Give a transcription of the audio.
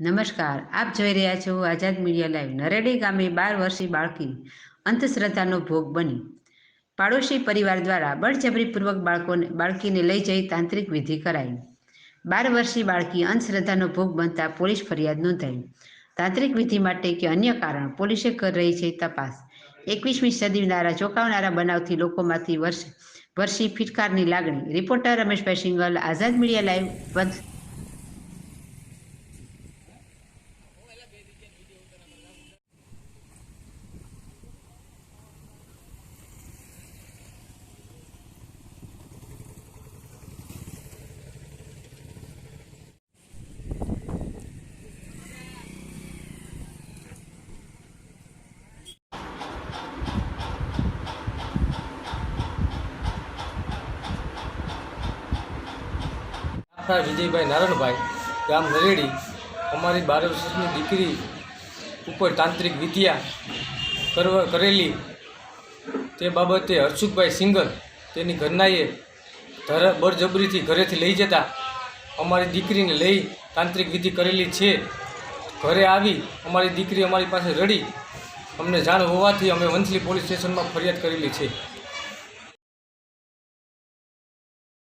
નમસ્કાર, આપ જોઈ રહ્યા છો આઝાદ મીડિયા લાઈવ. નરેડી ગામે બાર વર્ષીય બાળકી અંધશ્રદ્ધાનો ભોગ બની. પાડોશી પરિવાર દ્વારા બળજબરીપૂર્વક બાળકોને, બાળકીને લઈ જઈ તાંત્રિક વિધિ કરાઈ. બાર વર્ષીય બાળકી અંધશ્રદ્ધાનો ભોગ બનતા પોલીસ ફરિયાદ નોંધાઈ. તાંત્રિક વિધિ માટે કે અન્ય કારણ પોલીસે કરી રહી છે તપાસ. એકવીસમી સદીના ચોંકાવનારા બનાવથી લોકોમાંથી વર્ષ વર્ષી ફિટકારની લાગણી. Reporter Rameshbhai Singal Azad media live આપણા વિજયભાઈ નારણભાઈ ગામ નરેડી અમારી બાર વર્ષની દીકરી ઉપર તાંત્રિક વિદ્યા કરવા કરેલી તે બાબતે હર્ષુખભાઈ સિંગર તેની ઘરનાએ ધર બળજબરીથી ઘરેથી લઈ જતા અમારી દીકરીને લઈ તાંત્રિક વિધિ કરેલી છે. ઘરે આવી અમારી દીકરી અમારી પાસે રડી. અમને જાણ હોવાથી અમે વંથલી પોલીસ સ્ટેશનમાં ફરિયાદ કરેલી છે.